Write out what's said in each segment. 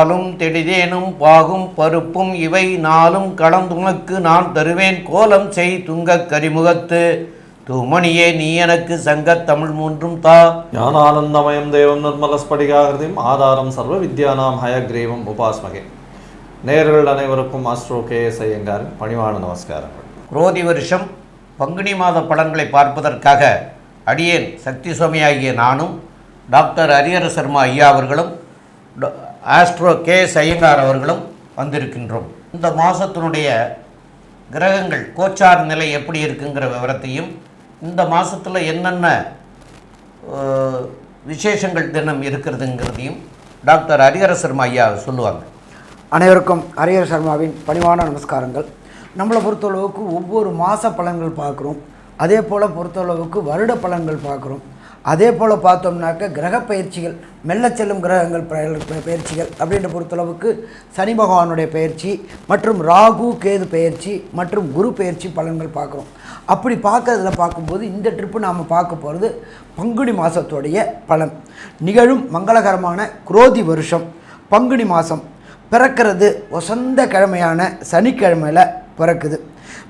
பாலும் தெடிதேனும் பாகும் பருப்பும் இவை நாளும் கலந்துனக்கு நான் தருவேன். கோலம் செய் துங்கக் கரிமுகத்து. தூமணியே நீ எனக்கு சங்கத் தமிழ் மூன்றும் தா. ஞானானந்தமயம் தேவம் நிர்மலஸ்படிகாகிருதியும் ஆதாரம் சர்வ வித்யானாம் ஹயக்ரீவம் உபாஸ்மகே. நேர்கள் அனைவருக்கும் அஸ்ட்ரோ கே எஸ் ஐயங்காரின் பணிவான நமஸ்காரங்கள். குரோதி வருஷம் பங்குனி மாத பலன்களை பார்ப்பதற்காக அடியேன் சக்தி சுவாமியாகிய நானும் டாக்டர் ஹரிஹர சர்மா ஐயா அவர்களும் ஆஸ்ட்ரோ கே. சையங்கார் அவர்களும் வந்திருக்கின்றோம். இந்த மாதத்தினுடைய கிரகங்கள் கோச்சார் நிலை எப்படி இருக்குங்கிற விவரத்தையும் இந்த மாதத்தில் என்னென்ன விசேஷங்கள் தினம் இருக்கிறதுங்கிறதையும் டாக்டர் ஹரிஹர சர்மா ஐயா சொல்லுவாங்க. அனைவருக்கும் ஹரிஹர் சர்மாவின் பணிவான நமஸ்காரங்கள். நம்மளை பொறுத்தளவுக்கு ஒவ்வொரு மாத பலன்கள் பார்க்குறோம். அதே போல் பொறுத்தளவுக்கு வருட பலன்கள் பார்க்குறோம். அதே போல் பார்த்தோம்னாக்க கிரக பயிற்சிகள் மெல்ல செல்லும் கிரகங்கள் பயிற்சிகள் அப்படின்ற பொறுத்தளவுக்கு சனி பகவானுடைய பயிற்சி மற்றும் ராகு கேது பயிற்சி மற்றும் குரு பயிற்சி பலன்கள் பார்க்குறோம். அப்படி பார்க்கறதுல பார்க்கும்போது இந்த ட்ரிப்பு நாம் பார்க்க போகிறது பங்குனி மாதத்துடைய பலன். நிகழும் மங்களகரமான குரோதி வருஷம் பங்குனி மாதம் பிறக்கிறது வசந்த கிழமையான சனிக்கிழமையில் பிறக்குது.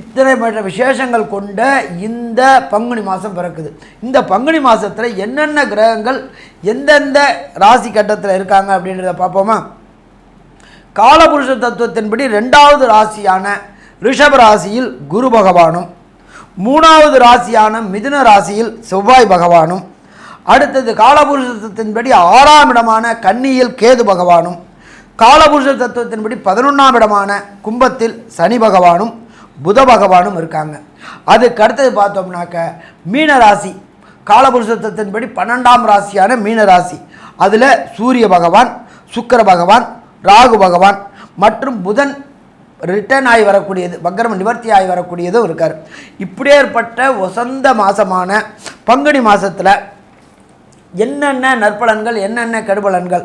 இத்தனை மற்ற விசேஷங்கள் கொண்ட இந்த பங்குனி மாதம் பிறக்குது. இந்த பங்குனி மாதத்தில் என்னென்ன கிரகங்கள் எந்தெந்த ராசி கட்டத்தில் இருக்காங்க அப்படின்றத பார்ப்போமா? காலபுருஷ தத்துவத்தின்படி ரெண்டாவது ராசியான ரிஷப ராசியில் குரு பகவானும் மூணாவது ராசியான மிதுன ராசியில் செவ்வாய் பகவானும் அடுத்தது காலபுருஷ தத்துவத்தின்படி ஆறாம் இடமான கன்னியில் கேது பகவானும் காலபுருஷ தத்துவத்தின்படி பதினொன்றாம் இடமான கும்பத்தில் சனி பகவானும் புத பகவானும் இருக்காங்க. அதுக்கு அடுத்தது பார்த்தோம்னாக்க மீன ராசி காலபுருஷ பன்னெண்டாம் ராசியான மீன ராசி அதில் சூரிய பகவான் சுக்கிர பகவான் ராகு பகவான் மற்றும் புதன் ரிட்டர்ன் ஆகி வரக்கூடியது வக்ரம் நிவர்த்தி ஆகி வரக்கூடியதும் இருக்கார். இப்படியேற்பட்ட வசந்த மாதமான பங்குனி மாதத்தில் என்னென்ன நற்பலன்கள் என்னென்ன கெடுபலன்கள்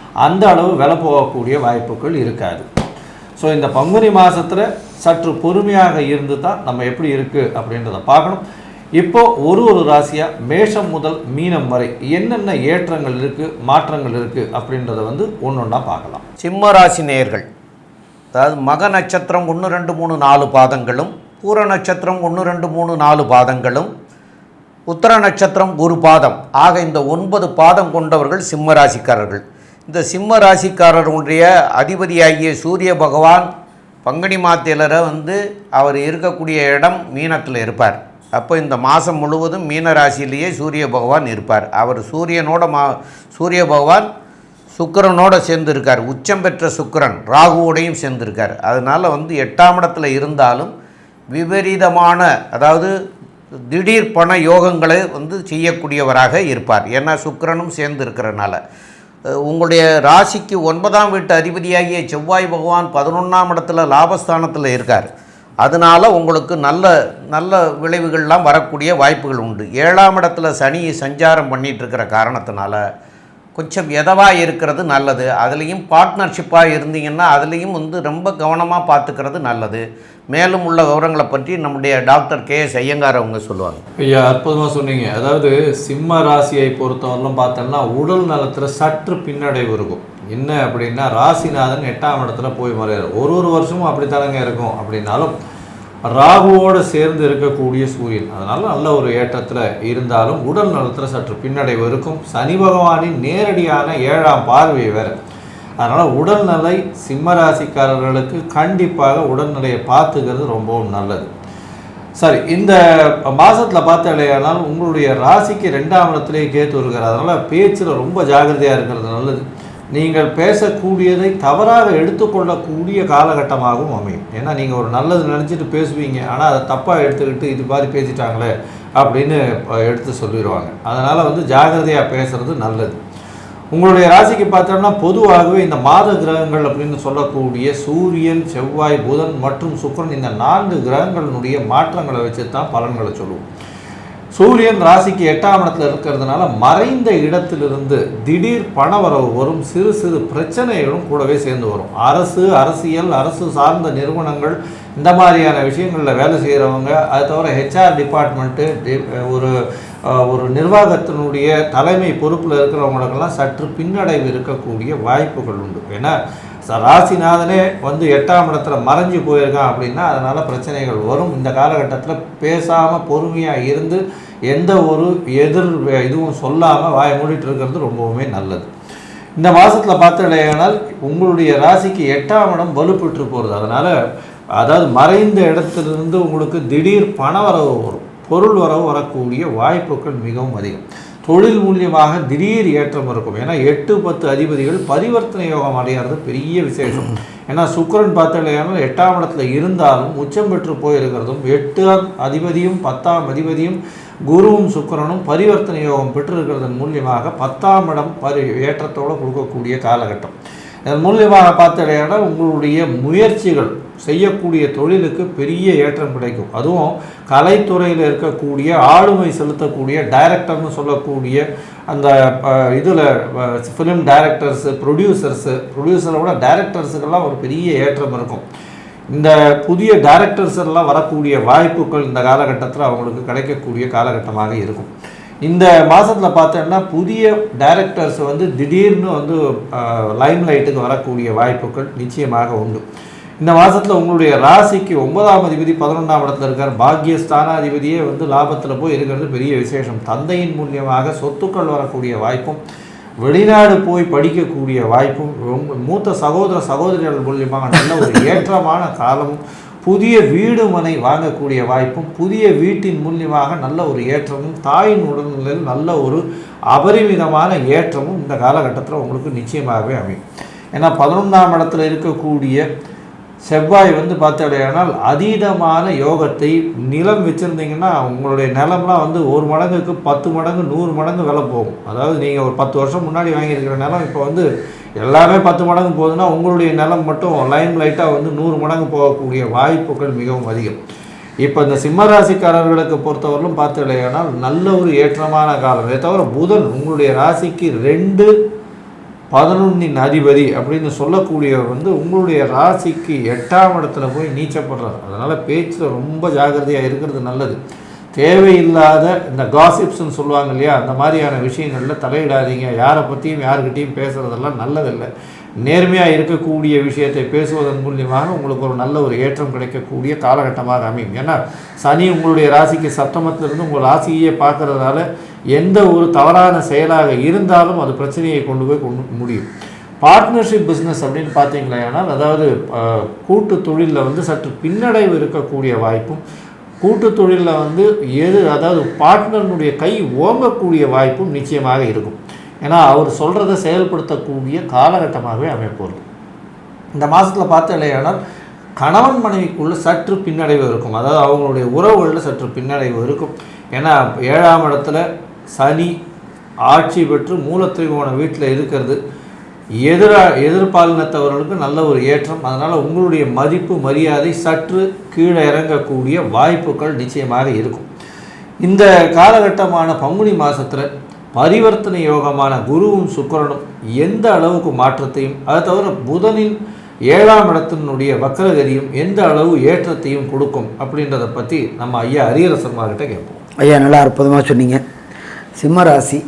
அந்த அளவு விலை போகக்கூடிய வாய்ப்புகள் இருக்காது. ஸோ இந்த பங்குனி மாதத்தில் சற்று பொறுமையாக இருந்து தான் நம்ம எப்படி இருக்குது அப்படின்றத பார்க்கணும். இப்போது ஒரு ஒரு ராசியாக மேஷம் முதல் மீனம் வரை என்னென்ன ஏற்றங்கள் இருக்குது மாற்றங்கள் இருக்குது அப்படின்றத வந்து ஒன்று ஒன்றா பார்க்கலாம். சிம்ம ராசி நேயர்கள் அதாவது மக நட்சத்திரம் ஒன்று ரெண்டு மூணு நாலு பாதங்களும் பூர நட்சத்திரம் ஒன்று ரெண்டு மூணு நாலு பாதங்களும் உத்தர நட்சத்திரம் ஒரு பாதம். ஆக இந்த ஒன்பது பாதம் கொண்டவர்கள் சிம்ம ராசிக்காரர்கள். இந்த சிம்ம ராசிக்காரருடைய அதிபதியாகிய சூரிய பகவான் பங்குனி மாத்திலரை வந்து அவர் இருக்கக்கூடிய இடம் மீனத்தில் இருப்பார். அப்போ இந்த மாதம் முழுவதும் மீன ராசியிலேயே சூரிய பகவான் இருப்பார். அவர் சூரியனோட மா சூரிய பகவான் சுக்கிரனோட சேர்ந்திருக்கார். உச்சம் பெற்ற சுக்கரன் ராகுவோடையும் சேர்ந்திருக்கார். அதனால் வந்து எட்டாம் இடத்துல இருந்தாலும் விபரீதமான அதாவது திடீர் பண யோகங்களை வந்து செய்யக்கூடியவராக இருப்பார். ஏன்னா சுக்கிரனும் சேர்ந்து இருக்கிறனால உங்களுடைய ராசிக்கு ஒன்பதாம் வீட்டு அதிபதியாகிய செவ்வாய் பகவான் பதினொன்றாம் இடத்துல லாபஸ்தானத்தில் இருக்கார். அதனால் உங்களுக்கு நல்ல நல்ல விளைவுகள்லாம் வரக்கூடிய வாய்ப்புகள் உண்டு. ஏழாம் இடத்துல சனி சஞ்சாரம் பண்ணிகிட்ருக்கிற காரணத்தினால கொஞ்சம் எதவாக இருக்கிறது நல்லது. அதுலேயும் பார்ட்னர்ஷிப்பாக இருந்தீங்கன்னா அதுலேயும் வந்து ரொம்ப கவனமாக பார்த்துக்கிறது நல்லது. மேலும் உள்ள விவரங்களை பற்றி நம்முடைய டாக்டர் கே எஸ் ஐயங்கார் அவங்க சொல்லுவாங்க. ஐயா அற்புதமாக சொன்னீங்க. அதாவது சிம்ம ராசியை பொறுத்தவரையிலும் பார்த்தோம்னா உடல் நலத்தில் சற்று பின்னடைவு இருக்கும். என்ன அப்படின்னா ராசிநாதன் எட்டாம் இடத்துல போய் மறையாரு ஒரு ஒரு வருஷமும் அப்படித்தானங்க இருக்கும். அப்படின்னாலும் ராகுவோடு சேர்ந்து இருக்கக்கூடிய சூரியன். அதனால் நல்ல ஒரு ஏற்றத்தில் இருந்தாலும் உடல் நலத்தில் சற்று பின்னடைவு இருக்கும். சனி பகவானின் நேரடியான ஏழாம் பார்வை வேறு. அதனால் உடல்நிலை சிம்ம ராசிக்காரர்களுக்கு கண்டிப்பாக உடல்நிலையை பார்த்துக்கிறது ரொம்பவும் நல்லது. சரி இந்த மாதத்தில் பார்த்தாலேயானால் உங்களுடைய ராசிக்கு ரெண்டாம் இடத்துலேயே கேத்து வருகிறார். அதனால் பேச்சில் ரொம்ப ஜாகிரதையாக இருக்கிறது நல்லது. நீங்கள் பேசக்கூடியதை தவறாக எடுத்துக்கொள்ளக்கூடிய காலகட்டமாகவும் அமையும். ஏன்னா நீங்கள் ஒரு நல்லது நினச்சிட்டு பேசுவீங்க. ஆனால் அதை தப்பாக எடுத்துக்கிட்டு இது மாதிரி பேசிட்டாங்களே அப்படின்னு எடுத்து சொல்லிடுவாங்க அதனால் வந்து ஜாகிரதையாக பேசுறது நல்லது. உங்களுடைய ராசிக்கு பார்த்தோம்னா பொதுவாகவே இந்த மாத கிரகங்கள் அப்படின்னு சொல்லக்கூடிய சூரியன் செவ்வாய் புதன் மற்றும் சுக்கிரன் இந்த நான்கு கிரகங்களினுடைய மாற்றங்களை வச்சு தான் பலன்களை சொல்லுவோம். சூரியன் ராசிக்கு எட்டாம் இடத்துல இருக்கிறதுனால மறைந்த இடத்திலிருந்து திடீர் பணவரவு வரும் சிறு சிறு பிரச்சனைகளும் கூடவே சேர்ந்து வரும். அரசு அரசியல் அரசு சார்ந்த நிறுவனங்கள் இந்த மாதிரியான விஷயங்களில் வேலை செய்கிறவங்க அது தவிர ஹெச்ஆர் டிபார்ட்மெண்ட்டு ஒரு ஒரு நிர்வாகத்தினுடைய தலைமை பொறுப்பில் இருக்கிறவங்களுக்கெல்லாம் சற்று பின்னடைவு இருக்கக்கூடிய வாய்ப்புகள் உண்டு. ஏன்னா ராசிநாதனே வந்து எட்டாம் இடத்துல மறைஞ்சு போயிருக்கான் அப்படின்னா அதனால் பிரச்சனைகள் வரும். இந்த காலகட்டத்தில் பேசாமல் பொறுமையாக இருந்து எந்த ஒரு எதிர் இதுவும் சொல்லாமல் வாய் மூடிட்டு இருக்கிறது ரொம்பவுமே நல்லது. இந்த மாதத்தில் பார்த்துடையானால் உங்களுடைய ராசிக்கு எட்டாம் இடம் வலுப்பெற்று போகிறது அதனால் அதாவது மறைந்த இடத்துலேருந்து உங்களுக்கு திடீர் பணவரவு வரும். பொருள் வரவு வரக்கூடிய வாய்ப்புகள் மிகவும் அதிகம். தொழில் மூலியமாக திடீர் ஏற்றம் இருக்கும். ஏன்னா எட்டு பத்து அதிபதிகள் பரிவர்த்தனை யோகம் அடையிறது பெரிய விசேஷம். ஏன்னா சுக்கரன் பார்த்தாலும் எட்டாம் இடத்துல இருந்தாலும் உச்சம் பெற்று போயிருக்கிறதும் எட்டாம் அதிபதியும் பத்தாம் அதிபதியும் குருவும் சுக்கிரனும் பரிவர்த்தனை யோகம் பெற்றிருக்கிறதன் மூலியமாக பத்தாம் இடம் பரி ஏற்றத்தோடு கொடுக்கக்கூடிய காலகட்டம். இதன் மூலியமாக பார்த்தாலும் உங்களுடைய முயற்சிகள் செய்யக்கூடிய தொழிலுக்கு பெரிய ஏற்றம் கிடைக்கும். அதுவும் கலைத்துறையில் இருக்கக்கூடிய ஆளுமை செலுத்தக்கூடிய டைரக்டர்னு சொல்லக்கூடிய அந்த இதில் ஃபிலிம் டைரக்டர்ஸு ப்ரொடியூசர்ஸு ப்ரொடியூசரை விட டைரக்டர்ஸுக்கெல்லாம் ஒரு பெரிய ஏற்றம் இருக்கும். இந்த புதிய டைரக்டர்ஸ் எல்லாம் வரக்கூடிய வாய்ப்புகள் இந்த காலகட்டத்தில் அவங்களுக்கு கிடைக்கக்கூடிய காலகட்டமாக இருக்கும். இந்த மாதத்தில் பார்த்தோன்னா புதிய டைரக்டர்ஸ் வந்து திடீர்னு வந்து லைம் லைட்டுக்கு வரக்கூடிய வாய்ப்புகள் நிச்சயமாக உண்டு. இந்த மாதத்தில் உங்களுடைய ராசிக்கு ஒன்பதாம் அதிபதி பதினொன்றாம் இடத்துல இருக்கார். பாக்கிய ஸ்தானாதிபதியே வந்து லாபத்தில் போய் இருக்கிறது பெரிய விசேஷம். தந்தையின் மூலியமாக சொத்துக்கள் வரக்கூடிய வாய்ப்பும் வெளிநாடு போய் படிக்கக்கூடிய வாய்ப்பும் ரொம்ப மூத்த சகோதர சகோதரிகள் மூலியமாக நல்ல ஒரு ஏற்றமான காலமும் புதிய வீடு மனை வாங்கக்கூடிய வாய்ப்பும் புதிய வீட்டின் மூலியமாக நல்ல ஒரு ஏற்றமும் தாயின் உடல்நிலையில் நல்ல ஒரு அபரிமிதமான ஏற்றமும் இந்த காலகட்டத்தில் உங்களுக்கு நிச்சயமாகவே அமையும். ஏன்னா பதினொன்றாம் இடத்துல இருக்கக்கூடிய செவ்வாய் வந்து பார்த்தடையானால் அதீதமான யோகத்தை நிலம் வச்சுருந்தீங்கன்னா உங்களுடைய நிலம்லாம் வந்து ஒரு மடங்குக்கு பத்து மடங்கு நூறு மடங்கு விலை போகும். அதாவது நீங்கள் ஒரு பத்து வருஷம் முன்னாடி வாங்கியிருக்கிற நிலம் இப்போ வந்து எல்லாமே பத்து மடங்கு போகுதுன்னா உங்களுடைய நிலம் மட்டும் லைம் லைட்டாக வந்து நூறு மடங்கு போகக்கூடிய வாய்ப்புகள் மிகவும் அதிகம். இப்போ இந்த சிம்மராசிக்காரர்களுக்கு பொறுத்தவரையிலும் பார்த்தடையானால் நல்ல ஒரு ஏற்றமான காலம். தவிர புதன் உங்களுடைய ராசிக்கு ரெண்டு பதினொன்னின் அதிபதி அப்படின்னு சொல்லக்கூடியவர் வந்து உங்களுடைய ராசிக்கு எட்டாம் இடத்துல போய் நீச்சப்படுறார். அதனால் பேச்சில் ரொம்ப ஜாக்கிரதையாக இருக்கிறது நல்லது. தேவையில்லாத இந்த காசிப்ஸ்னு சொல்லுவாங்க இல்லையா? அந்த மாதிரியான விஷயங்களில் தலையிடாதீங்க. யாரை பற்றியும் யாருக்கிட்டேயும் பேசுகிறதெல்லாம் நல்லதில்லை. நேர்மையாக இருக்கக்கூடிய விஷயத்தை பேசுவதன் மூலியமாக உங்களுக்கு ஒரு நல்ல ஒரு ஏற்றம் கிடைக்கக்கூடிய காலகட்டமாக அமையும். ஏன்னா சனி உங்களுடைய ராசிக்கு சப்தமத்திலிருந்து உங்கள் ராசியே பார்க்கறதால எந்த ஒரு தவறான செயலாக இருந்தாலும் அது பிரச்சனையை கொண்டு போய் கொண்டு முடியும். பார்ட்னர்ஷிப் பிஸ்னஸ் அப்படின்னு பார்த்தீங்களேனால் அதாவது கூட்டு தொழிலில் வந்து சற்று பின்னடைவு இருக்கக்கூடிய வாய்ப்பும் கூட்டு தொழிலில் வந்து எது அதாவது பார்ட்னர்னுடைய கை ஓங்கக்கூடிய வாய்ப்பும் நிச்சயமாக இருக்கும். ஏன்னா அவர் சொல்கிறத செயல்படுத்தக்கூடிய காலகட்டமாகவே அமைப்போகுது இந்த மாதத்தில் பார்த்த இல்லையானால் கணவன் மனைவிக்குள்ள சற்று பின்னடைவு இருக்கும். அதாவது அவங்களுடைய உறவுகளில் சற்று பின்னடைவு இருக்கும். ஏன்னா ஏழாம் இடத்துல சனி ஆட்சி பெற்று மூலத்திரிகோண வீட்டில் இருக்கிறது. எதிரா எதிர்பாலினத்தவர்களுக்கு நல்ல ஒரு ஏற்றம். அதனால் உங்களுடைய மதிப்பு மரியாதை சற்று கீழே இறங்கக்கூடிய வாய்ப்புகள் நிச்சயமாக இருக்கும். இந்த காலகட்டமான பங்குனி மாதத்தில் பரிவர்த்தனை யோகமான குருவும் சுக்கரனும் எந்த அளவுக்கு மாற்றத்தையும் அதை தவிர புதனின் ஏழாம் இடத்தினுடைய வக்கரகரியும் எந்த அளவு ஏற்றத்தையும் கொடுக்கும் அப்படின்றத பற்றி நம்ம ஐயா அரியரசர்மார்கிட்ட கேட்போம். ஐயா நல்லா அற்புதமாக சொன்னீங்க. சிம்மராசி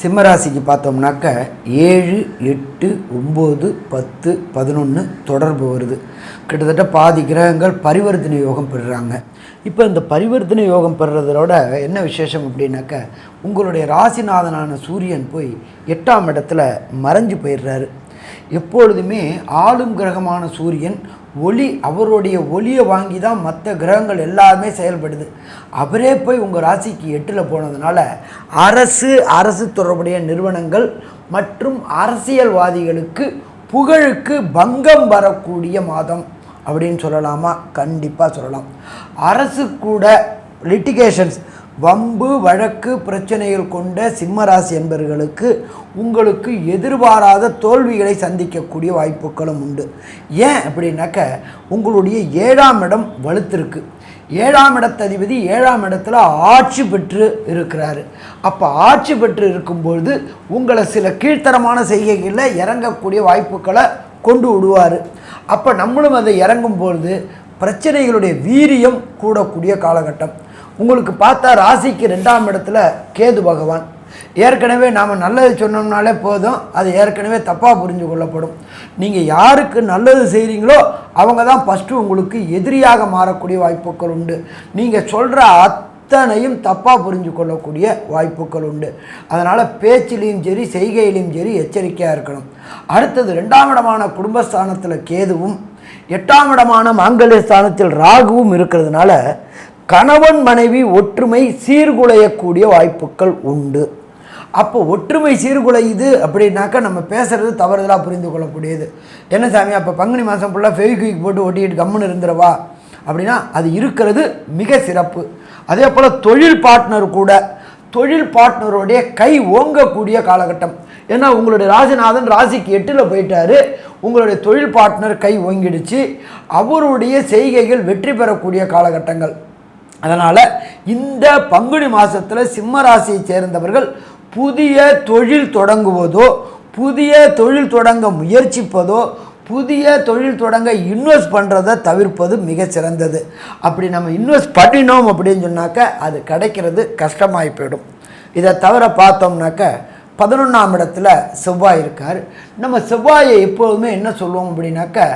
சிம்மராசிக்கு பார்த்தோம்னாக்க ஏழு எட்டு ஒம்பது பத்து பதினொன்று தொடர்பு வருது. கிட்டத்தட்ட பாதி கிரகங்கள் பரிவர்த்தனை யோகம் பெறுறாங்க. இப்போ இந்த பரிவர்த்தனை யோகம் பெறுறதோட என்ன விசேஷம் அப்படின்னாக்க உங்களுடைய ராசிநாதனான சூரியன் போய் எட்டாம் இடத்துல மறைஞ்சு போயிடுறாரு. எப்பொழுதுமே ஆளும் கிரகமான சூரியன் ஒளி அவருடைய ஒளியை வாங்கி தான் மற்ற கிரகங்கள் எல்லாமே செயல்படுது. அவரே போய் உங்கள் ராசிக்கு எட்டில் போனதுனால அரசு அரசு தொடர்புடைய நிறுவனங்கள் மற்றும் அரசியல்வாதிகளுக்கு புகழுக்கு பங்கம் வரக்கூடிய மாதம். அப்படின்னு சொல்லலாமா? கண்டிப்பாக சொல்லலாம். அரசு கூட லிட்டிகேஷன்ஸ் வம்பு வழக்கு பிரச்சனைகள் கொண்ட சிம்மராசி என்பவர்களுக்கு உங்களுக்கு எதிர்பாராத தோல்விகளை சந்திக்கக்கூடிய வாய்ப்புகளும் உண்டு. ஏன் அப்படின்னாக்க உங்களுடைய ஏழாம் இடம் வலுத்திருக்கு. ஏழாம் இடத்ததிபதி ஏழாம் இடத்துல ஆட்சி பெற்று இருக்கிறாரு. அப்போ ஆட்சி பெற்று இருக்கும்பொழுது உங்களை சில கீழ்த்தரமான செய்கைகளில் இறங்கக்கூடிய வாய்ப்புகளை கொண்டு விடுவார். அப்போ நம்மளும் அதை இறங்கும் பொழுது பிரச்சனைகளுடைய வீரியம் கூடக்கூடிய காலகட்டம். உங்களுக்கு பார்த்தா ராசிக்கு ரெண்டாம் இடத்துல கேது பகவான். ஏற்கனவே நாம் நல்லது சொன்னோம்னாலே போதும் அது ஏற்கனவே தப்பாக புரிஞ்சு கொள்ளப்படும். நீங்கள் யாருக்கு நல்லது செய்கிறீங்களோ அவங்க தான் ஃபஸ்ட்டு உங்களுக்கு எதிரியாக மாறக்கூடிய வாய்ப்புகள் உண்டு. நீங்கள் சொல்கிற அத்தனையும் தப்பாக புரிஞ்சு கொள்ளக்கூடிய வாய்ப்புகள் உண்டு. அதனால் பேச்சிலையும் சரி செய்கையிலையும் சரி எச்சரிக்கையாக இருக்கணும். அடுத்தது ரெண்டாம் இடமான குடும்பஸ்தானத்தில் கேதுவும் எட்டாம் இடமான மாங்கல்ய ஸ்தானத்தில் ராகுவும் இருக்கிறதுனால கணவன் மனைவி ஒற்றுமை சீர்குலையக்கூடிய வாய்ப்புகள் உண்டு. அப்போ ஒற்றுமை சீர்குலையுது அப்படின்னாக்கா நம்ம பேசுறது தவறுதலாக புரிந்து கொள்ளக்கூடியது என்ன சாமி அப்போ பங்குனி மாதம் ஃபுல்லாக ஃபெவிக்விக் போட்டு ஒட்டிக்கிட்டு கம்முன்னு இருந்துடவா? அப்படின்னா அது இருக்கிறது மிக சிறப்பு. அதே போல் தொழில் பார்ட்னர் கூட தொழில் பார்ட்னருடைய கை ஓங்கக்கூடிய காலகட்டம். ஏன்னா உங்களுடைய ராஜநாதன் ராசிக்கு எட்டில் போயிட்டார். உங்களுடைய தொழில் பார்ட்னர் கை ஓங்கிடுச்சு. அவருடைய செய்கைகள் வெற்றி பெறக்கூடிய காலகட்டங்கள். அதனால் இந்த பங்குனி மாதத்தில் சிம்ம ராசியை சேர்ந்தவர்கள் புதிய தொழில் தொடங்குவதோ புதிய தொழில் தொடங்க முயற்சிப்பதோ புதிய தொழில் தொடங்க இன்வெஸ்ட் பண்ணுறதை தவிர்ப்பது மிக சிறந்தது. அப்படி நம்ம இன்வெஸ்ட் பண்ணினோம் அப்படின்னு சொன்னாக்க அது கிடைக்கிறது கஷ்டமாகி போயிடும். இதை தவிர பார்த்தோம்னாக்க பதினொன்றாம் இடத்துல செவ்வாய் இருக்கார். நம்ம செவ்வாயை எப்போதுமே என்ன சொல்லுவோம் அப்படின்னாக்க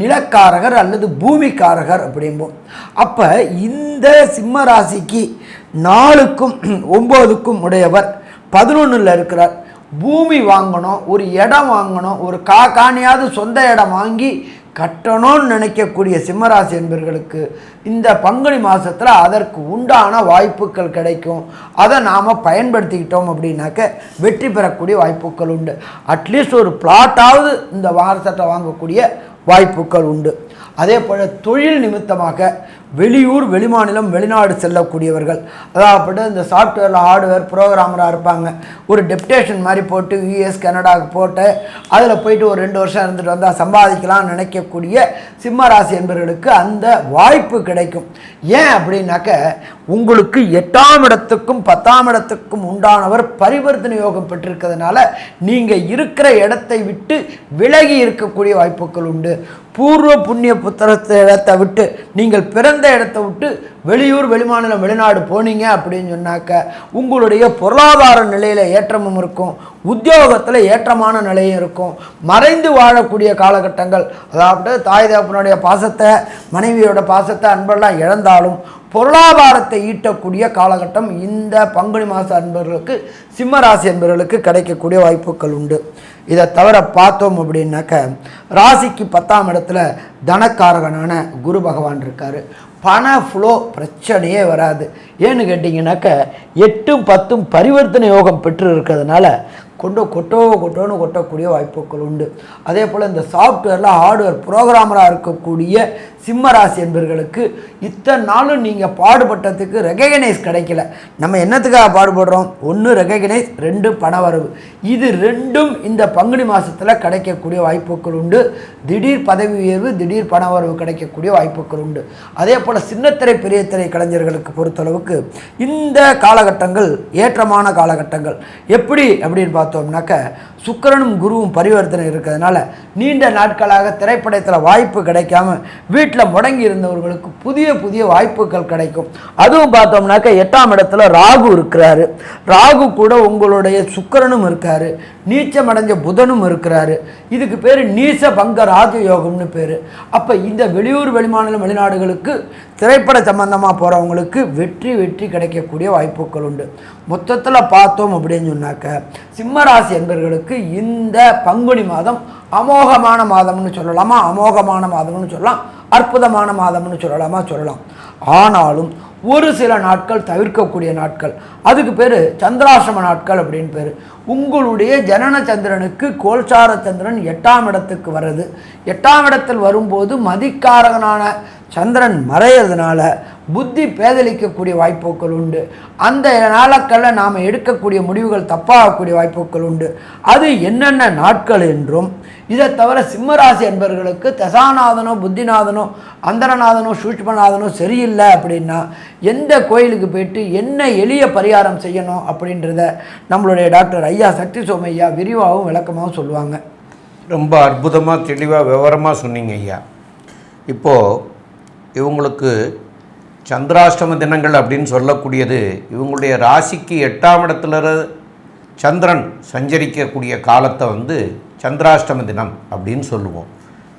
நிலக்காரகர் அல்லது பூமிக்காரகர் அப்படிம்போம். அப்போ இந்த சிம்ம ராசிக்கு நாலுக்கும் ஒம்போதுக்கும் உடையவர் பதினொன்றில் இருக்கிறார். பூமி வாங்கணும் ஒரு இடம் வாங்கணும் ஒரு கா காணியாவது சொந்த இடம் வாங்கி கட்டணும்னு நினைக்கக்கூடிய சிம்மராசி என்பர்களுக்கு இந்த பங்குனி மாதத்தில் அதற்கு உண்டான வாய்ப்புகள் கிடைக்கும். அதை நாம் பயன்படுத்திக்கிட்டோம் அப்படின்னாக்க வெற்றி பெறக்கூடிய வாய்ப்புகள் உண்டு. அட்லீஸ்ட் ஒரு பிளாட்டாவது இந்த வாரத்தை வாங்கக்கூடிய வாய்ப்புகள் உண்டு. அதே போல் தொழில் நிமித்தமாக வெளியூர் வெளிமாநிலம் வெளிநாடு செல்லக்கூடியவர்கள். அதாவது இந்த சாஃப்ட்வேரில் ஹார்ட்வேர் ப்ரோக்ராமராக இருப்பாங்க. ஒரு டெப்டேஷன் மாதிரி போட்டு யூஎஸ் கனடாவுக்கு போட்டு அதில் போயிட்டு ஒரு ரெண்டு வருஷம் இருந்துட்டு வந்தால் சம்பாதிக்கலாம்னு நினைக்கக்கூடிய சிம்ம ராசி என்பவர்களுக்கு அந்த வாய்ப்பு கிடைக்கும். ஏன் அப்படின்னாக்க உங்களுக்கு எட்டாம் இடத்துக்கும் பத்தாம் இடத்துக்கும் உண்டானவர் பரிவர்த்தனை யோகம் பெற்றிருக்கிறதுனால நீங்கள் இருக்கிற இடத்தை விட்டு விலகி இருக்கக்கூடிய வாய்ப்புகள் உண்டு. பூர்வ புண்ணிய புத்தகத்தை இடத்தை விட்டு நீங்கள் பிறந்த இடத்தை விட்டு வெளியூர் வெளிமாநிலம் வெளிநாடு போனீங்க அப்படின்னு சொன்னாக்க உங்களுடைய பொருளாதார நிலையில் ஏற்றமும் இருக்கும். உத்தியோகத்தில் ஏற்றமான நிலையும் இருக்கும். மறைந்து வாழக்கூடிய காலகட்டங்கள் அதாவது தாய் தகப்பனுடைய பாசத்தை மனைவியோட பாசத்தை அன்பெல்லாம் இழந்தாலும் பொருளாதாரத்தை ஈட்டக்கூடிய காலகட்டம் இந்த பங்குனி மாத அன்பர்களுக்கு சிம்மராசி அன்பர்களுக்கு கிடைக்கக்கூடிய வாய்ப்புகள் உண்டு. இதை தவிர பார்த்தோம் அப்படின்னாக்க ராசிக்கு பத்தாம் இடத்துல தனக்காரகனான குரு பகவான் இருக்கார். பண ஃப்ளோ பிரச்சனையே வராது. ஏன்னு கேட்டிங்கனாக்க எட்டும் பத்தும் பரிவர்த்தனை யோகம் பெற்று இருக்கிறதுனால கொண்டு கொட்டோ கொட்டோன்னு கொட்டக்கூடிய வாய்ப்புகள் உண்டு. அதே போல் இந்த சாஃப்ட்வேரில் ஹார்ட்வேர் ப்ரோக்ராமராக இருக்கக்கூடிய சிம்மராசி என்பவர்களுக்கு இத்தனை நாளும் நீங்கள் பாடுபட்டதுக்கு ரெகக்னைஸ் கிடைக்கல. நம்ம என்னத்துக்காக பாடுபடுறோம்? ஒன்று ரெகக்னைஸ் ரெண்டு பணவரவு. இது ரெண்டும் இந்த பங்குனி மாதத்தில் கிடைக்கக்கூடிய வாய்ப்புகள் உண்டு. திடீர் பதவி உயர்வு திடீர் பணவரவு கிடைக்கக்கூடிய வாய்ப்புகள் உண்டு. அதே போல் சின்னத்திரை பெரிய திரை கலைஞர்களுக்கு பொறுத்தளவுக்கு இந்த காலகட்டங்கள் ஏற்றமான காலகட்டங்கள். எப்படி அப்படின்னு பார்த்தோம்னாக்க சுக்கிரனும் குருவும் பரிவர்த்தனை இருக்கிறதுனால நீண்ட நாட்களாக திரைப்படத்தில் வாய்ப்பு கிடைக்காம வீட்டில் முடங்கி இருந்தவர்களுக்கு புதிய புதிய வாய்ப்புகள் கிடைக்கும். அதுவும் பார்த்தோம்னாக்க எட்டாம் இடத்துல ராகு இருக்கிறாரு. ராகு கூட உங்களுடைய சுக்கரனும் இருக்காரு. நீச்சமடைஞ்ச புதனும் இருக்கிறாரு. இதுக்கு பேர் நீச பங்க ராஜயோகம்னு பேர். அப்போ இந்த வெளியூர் வெளிமாநிலம் வெளிநாடுகளுக்கு திரைப்பட சம்பந்தமாக போகிறவங்களுக்கு வெற்றி வெற்றி கிடைக்கக்கூடிய வாய்ப்புகள் உண்டு. மொத்தத்தில் பார்த்தோம் அப்படின்னு சொன்னாக்க சிம்மராசி என்பவர்களுக்கு இந்த பங்குனி மாதம் அமோகமான மாதம்னு சொல்லலாமா? அமோகமான மாதம்னு சொல்லலாம். அற்புதமான மாதம்னு சொல்லலாமா? சொல்லலாம். ஆனாலும் ஒரு சில நாட்கள் தவிர்க்கக்கூடிய நாட்கள். அதுக்கு பேர் சந்திராசிரம நாட்கள் அப்படின்னு பேர். உங்களுடைய ஜனன சந்திரனுக்கு கோல்சார சந்திரன் எட்டாம் இடத்துக்கு வர்றது. எட்டாம் இடத்தில் வரும்போது மதிக்காரகனான சந்திரன் மறையிறதுனால புத்தி பேதலிக்கக்கூடிய வாய்ப்புகள் உண்டு. அந்த நாளக்களில் நாம் எடுக்கக்கூடிய முடிவுகள் தப்பாகக்கூடிய வாய்ப்புகள் உண்டு. அது என்னென்ன நாட்கள் என்றும் இதை தவிர சிம்மராசி என்பவர்களுக்கு தசாநாதனோ புத்திநாதனோ அந்தரநாதனோ சூஷ்மநாதனோ சரியில்லை அப்படின்னா எந்த கோயிலுக்கு போயிட்டு என்ன எளிய பரிகாரம் செய்யணும் அப்படின்றத நம்மளுடைய டாக்டர் ஐயா சக்தி சோமையா விரிவாகவும் விளக்கமாகவும் சொல்லுவாங்க. ரொம்ப அற்புதமாக தெளிவாக விவரமாக சொன்னீங்க ஐயா. இப்போது இவங்களுக்கு சந்திராஷ்டம தினங்கள் அப்படின்னு சொல்லக்கூடியது இவங்களுடைய ராசிக்கு எட்டாம் இடத்துல சந்திரன் சஞ்சரிக்கக்கூடிய காலத்தை வந்து சந்திராஷ்டம தினம் அப்படின்னு சொல்லுவோம்.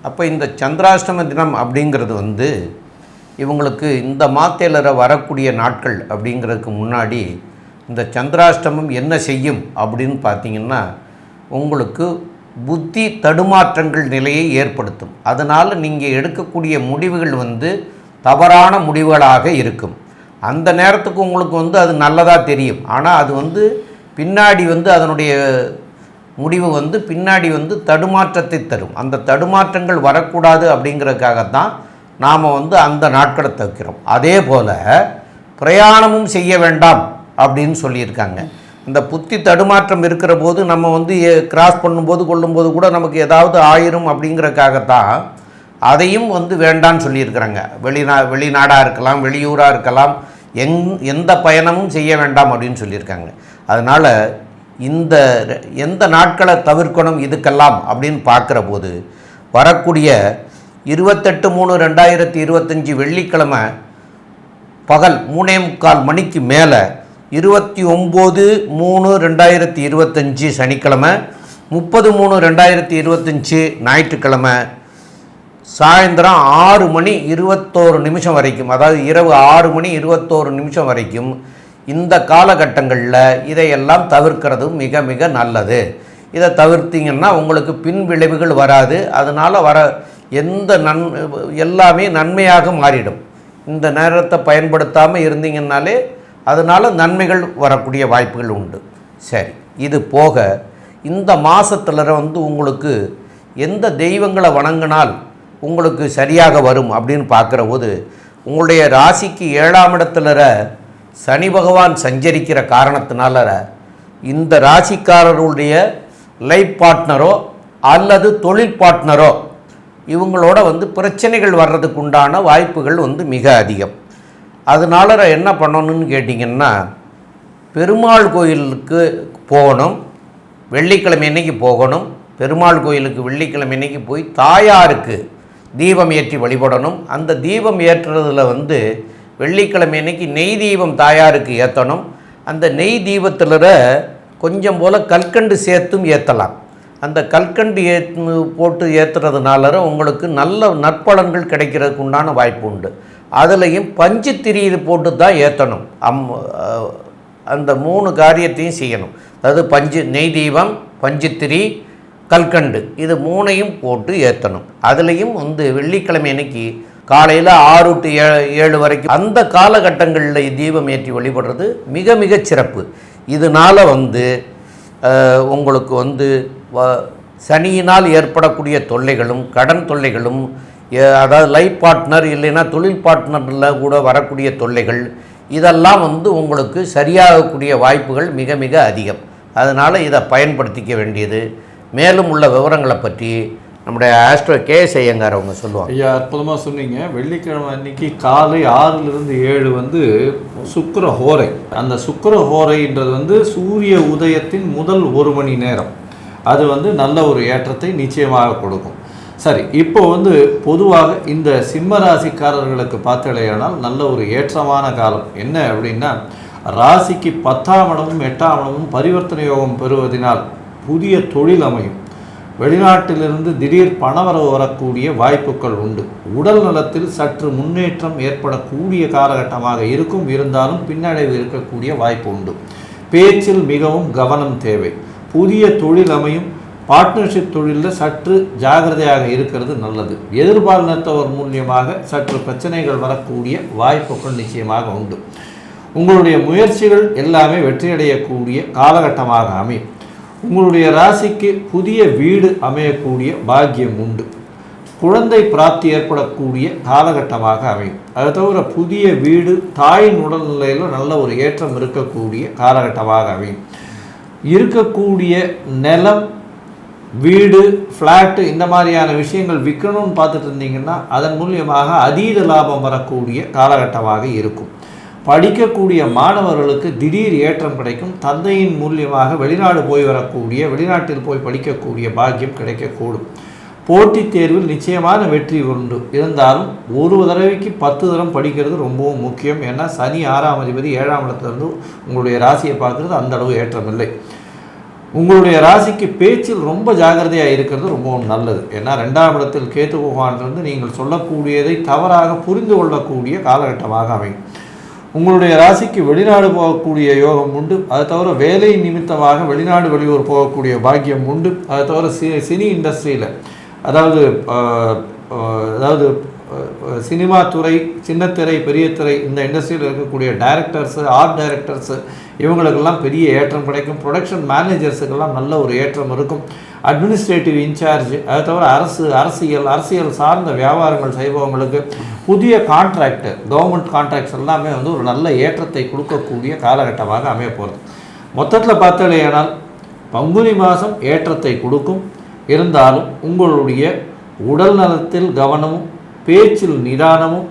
அப்போ இந்த சந்திராஷ்டம தினம் அப்படிங்கிறது வந்து இவங்களுக்கு இந்த மாத்தேலரை வரக்கூடிய நாட்கள் அப்படிங்கிறதுக்கு முன்னாடி இந்த சந்திராஷ்டமம் என்ன செய்யும் அப்படின்னு பார்த்தீங்கன்னா உங்களுக்கு புத்தி தடுமாற்றங்கள் நிலையை ஏற்படுத்தும். அதனால் நீங்கள் எடுக்கக்கூடிய முடிவுகள் வந்து தவறான முடிவுகளாக இருக்கும். அந்த நேரத்துக்கு உங்களுக்கு வந்து அது நல்லதாக தெரியும். ஆனால் அது வந்து பின்னாடி வந்து அதனுடைய முடிவு வந்து பின்னாடி வந்து தடுமாற்றத்தை தரும். அந்த தடுமாற்றங்கள் வரக்கூடாது அப்படிங்கிறதுக்காகத்தான் நாம் வந்து அந்த நாட்களை தவிர்க்கிறோம் அதே போல் பிரயாணமும் செய்ய வேண்டாம் அப்படின்னு சொல்லியிருக்காங்க. இந்த புத்தி தடுமாற்றம் இருக்கிற போது நம்ம வந்து கிராஸ் பண்ணும்போது கொள்ளும்போது கூட நமக்கு ஏதாவது ஆயிரும் அப்படிங்கிறதுக்காகத்தான் அதையும் வந்து வேண்டான்னு சொல்லியிருக்கிறாங்க. வெளிநா வெளிநாடாக இருக்கலாம் வெளியூராக இருக்கலாம் எங் எந்த பயணமும் செய்ய வேண்டாம் அப்படின்னு சொல்லியிருக்காங்க. அதனால் இந்த எந்த நாட்களை தவிர்க்கணும் இதுக்கெல்லாம் அப்படின்னு பார்க்குற போது வரக்கூடிய இருபத்தெட்டு மூணு ரெண்டாயிரத்தி இருபத்தஞ்சி வெள்ளிக்கிழமை பகல் மூணே முக்கால் மணிக்கு மேலே இருபத்தி ஒம்பது மூணு ரெண்டாயிரத்தி இருபத்தஞ்சி சனிக்கிழமை முப்பது மூணு ரெண்டாயிரத்தி இருபத்தஞ்சி ஞாயிற்றுக்கிழமை சாயந்தரம் ஆறு மணி இருபத்தோரு நிமிஷம் வரைக்கும் அதாவது இரவு ஆறு மணி இருபத்தோரு நிமிஷம் வரைக்கும் இந்த காலகட்டங்களில் இதையெல்லாம் தவிர்க்கிறது மிக மிக நல்லது. இதை தவிர்த்திங்கன்னா உங்களுக்கு பின் விளைவுகள் வராது. அதனால் வர எந்த நன் எல்லாமே நன்மையாக மாறிடும். இந்த நேரத்தை பயன்படுத்தாமல் இருந்தீங்கன்னாலே அதனால் நன்மைகள் வரக்கூடிய வாய்ப்புகள் உண்டு. சரி இது போக இந்த மாதத்தில் வந்து உங்களுக்கு எந்த தெய்வங்களை வணங்கினால் உங்களுக்கு சரியாக வரும் அப்படின்னு பார்க்குற போது உங்களுடைய ராசிக்கு ஏழாம் இடத்துல சனி பகவான் சஞ்சரிக்கிற காரணத்தினால இந்த ராசிக்காரருடைய லைஃப் பார்ட்னரோ அல்லது தொழில் பார்ட்னரோ இவங்களோட வந்து பிரச்சனைகள் வர்றதுக்கு உண்டான வாய்ப்புகள் வந்து மிக அதிகம். அதனால என்ன பண்ணணும்னு கேட்டிங்கன்னா பெருமாள் கோயிலுக்கு போகணும் வெள்ளிக்கிழமை அன்னைக்கு போகணும் பெருமாள் கோயிலுக்கு வெள்ளிக்கிழமை அன்னைக்கு போய் தாயாருக்கு தீபம் ஏற்றி வழிபடணும். அந்த தீபம் ஏற்றுறதுல வந்து வெள்ளிக்கிழமை அன்னைக்கு நெய் தீபம் தாயாருக்கு ஏற்றணும் அந்த நெய் தீபத்தில் கொஞ்சம் போல் கல்கண்டு சேர்த்தும் ஏற்றலாம் அந்த கல்கண்டு ஏ போட்டு ஏற்றுறதுனால உங்களுக்கு நல்ல நற்பலன்கள் கிடைக்கிறதுக்கு உண்டான வாய்ப்பு உண்டு. அதுலேயும் பஞ்சு இது போட்டு தான் ஏற்றணும் அம் அந்த மூணு காரியத்தையும் செய்யணும். அதாவது பஞ்சு நெய் தீபம் பஞ்சுத்திரி கல்கண்டு இது மூணையும் போட்டு ஏற்றணும் அதுலேயும் வந்து வெள்ளிக்கிழமை அன்னைக்கு காலையில் ஆறு டு ஏ ஏழு வரைக்கும் அந்த காலகட்டங்களில் தீபம் ஏற்றி வழிபடுறது மிக மிக சிறப்பு. இதனால் வந்து உங்களுக்கு வந்து வ- சனியினால் ஏற்படக்கூடிய தொல்லைகளும் கடன் தொல்லைகளும் அதாவது லைஃப் பார்ட்னர் இல்லைன்னா தொழில் பார்ட்னரில் கூட வரக்கூடிய தொல்லைகள் இதெல்லாம் வந்து உங்களுக்கு சரியாகக்கூடிய வாய்ப்புகள் மிக மிக அதிகம். அதனால் இதை பயன்படுத்திக்க வேண்டியது. மேலும் உள்ள விவரங்களை பற்றி நம்முடைய ஆஸ்ட்ரோ கே செய்யங்கார் அவங்க சொல்லுவாங்க. ஐயா அற்புதமாக சொன்னீங்க. வெள்ளிக்கிழமை அன்னைக்கு காலை ஆறுலேருந்து ஏழு வந்து சுக்கர ஹோரை. அந்த சுக்கர ஹோரைன்றது வந்து சூரிய உதயத்தின் முதல் ஒரு மணி நேரம். அது வந்து நல்ல ஒரு ஏற்றத்தை நிச்சயமாக கொடுக்கும். சரி இப்போ வந்து பொதுவாக இந்த சிம்ம ராசிக்காரர்களுக்கு பார்த்தலையானால் நல்ல ஒரு ஏற்றமான காலம். என்ன அப்படின்னா ராசிக்கு பத்தாம் இடமும் எட்டாம் இடமும் பரிவர்த்தனை யோகம் பெறுவதனால் புதிய தொழில் அமையும். வெளிநாட்டிலிருந்து திடீர் பணவரவு வரக்கூடிய வாய்ப்புகள் உண்டு. உடல் நலத்தில் சற்று முன்னேற்றம் ஏற்படக்கூடிய காலகட்டமாக இருக்கும். இருந்தாலும் பின்னடைவு இருக்கக்கூடிய வாய்ப்பு உண்டு. பேச்சில் மிகவும் கவனம் தேவை. புதிய தொழில் அமையும். பார்ட்னர்ஷிப் தொழிலில் சற்று ஜாகிரதையாக இருக்கிறது நல்லது. எதிர்பாலினத்தவர் மூலியமாக சற்று பிரச்சனைகள் வரக்கூடிய வாய்ப்புகள் நிச்சயமாக உண்டு. உங்களுடைய முயற்சிகள் எல்லாமே வெற்றியடையக்கூடிய காலகட்டமாக அமையும். உங்களுடைய ராசிக்கு புதிய வீடு அமையக்கூடிய பாக்கியம் உண்டு. குழந்தை பிராப்தி ஏற்படக்கூடிய காலகட்டமாக அமையும். அதை தவிர புதிய வீடு தாயின் உடல்நிலையில் நல்ல ஒரு ஏற்றம் இருக்கக்கூடிய காலகட்டமாக அமையும். இருக்கக்கூடிய நிலம் வீடு ஃப்ளாட்டு இந்த மாதிரியான விஷயங்கள் விற்கணும்னு பார்த்துட்டு இருந்தீங்கன்னா அதன் மூலியமாக அதீத லாபம் வரக்கூடிய காலகட்டமாக இருக்கும். படிக்கக்கூடிய மாணவர்களுக்கு திடீர் ஏற்றம் கிடைக்கும். தந்தையின் மூலியமாக வெளிநாடு போய் வரக்கூடிய வெளிநாட்டில் போய் படிக்கக்கூடிய பாக்கியம் கிடைக்கக்கூடும். போட்டித் தேர்வில் நிச்சயமான வெற்றி உண்டு. இருந்தாலும் ஒரு தடவைக்கு பத்து தரம் படிக்கிறது ரொம்பவும் முக்கியம். ஏன்னா சனி ஆறாம் அதிபதி ஏழாம் இடத்துலேருந்து உங்களுடைய ராசியை பார்க்குறது அந்த அளவு ஏற்றமில்லை. உங்களுடைய ராசிக்கு பேச்சில் ரொம்ப ஜாகிரதையாக இருக்கிறது ரொம்பவும் நல்லது. ஏன்னா ரெண்டாம் இடத்தில் கேத்து பகவான் இருந்து நீங்கள் சொல்லக்கூடியதை தவறாக புரிந்து கொள்ளக்கூடிய காலகட்டமாக அமையும். உங்களுடைய ராசிக்கு வெளிநாடு போகக்கூடிய யோகம் உண்டு. அதை தவிர வேலை நிமித்தமாக வெளிநாடு வெளியூர் போகக்கூடிய பாக்கியம் உண்டு. அதை தவிர சி சினி இண்டஸ்ட்ரியில் அதாவது அதாவது சினிமா துறை சின்னத்திரை பெரிய திரை இந்த இண்டஸ்ட்ரியில் இருக்கக்கூடிய டைரக்டர்ஸு ஆர்ட் டைரக்டர்ஸு இவங்களுக்கெல்லாம் பெரிய ஏற்றம் கிடைக்கும். ப்ரொடக்ஷன் மேனேஜர்ஸுக்கெல்லாம் நல்ல ஒரு ஏற்றம் இருக்கும். அட்மினிஸ்ட்ரேட்டிவ் இன்சார்ஜ் அதை தவிர அரசு அரசியல் அரசியல் சார்ந்த வியாபாரங்கள் செய்பவங்களுக்கு புதிய கான்ட்ராக்ட் கவர்மெண்ட் கான்ட்ராக்ட்ஸ் எல்லாமே வந்து ஒரு நல்ல ஏற்றத்தை கொடுக்கக்கூடிய காலகட்டமாக அமைய போகிறது மொத்தத்தில் பார்த்தாலேயானால் பங்குனி மாதம் ஏற்றத்தை கொடுக்கும். இருந்தாலும் உங்களுடைய உடல் நலத்தில் கவனமும் பேச்சில் நிதானமும்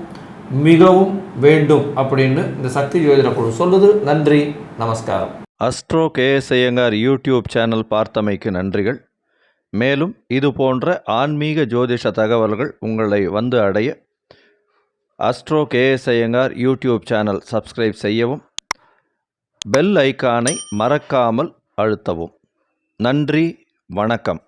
மிகவும் வேண்டும் அப்படின்னு இந்த சக்தி ஜோதிட குழு சொல்லுது. நன்றி நமஸ்காரம். Astro KS Iyengar YouTube channel பார்த்தமைக்கு நன்றிகள். மேலும் இது போன்ற ஆன்மீக ஜோதிஷ தகவல்கள் உங்களை வந்து அடைய astro KS Iyengar YouTube channel subscribe செய்யவும் பெல் ஐகானை மறக்காமல் அழுத்தவும். நன்றி வணக்கம்.